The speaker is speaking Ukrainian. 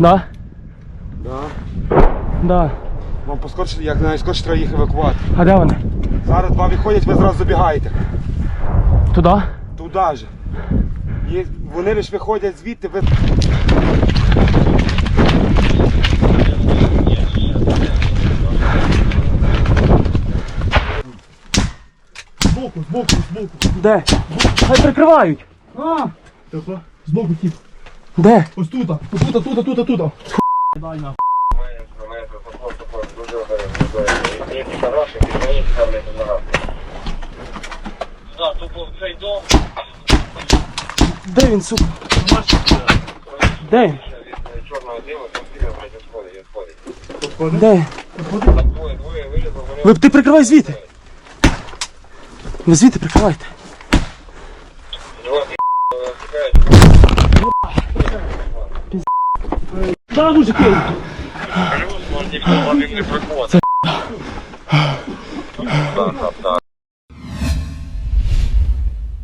Да? Да. Да. Вам поскорше, як найскорше треба їх евакувати. А де вони? Зараз два виходять, ви зразу забігаєте. Туди? Туди же. І вони лише виходять звідти, ви. Збоку, збоку, збоку. Де? Хай прикривають. А! Тихо. Збоку тип. Де? Ось тут. Тут, тут, тут, тут, тут. Дай на. Де він, сука? Де? він? Де? Ви ти прикривай звідти. Ви звідти прикривайте. два Да, мужики. Плюс, он ніхто один не приходит. Так, так, так.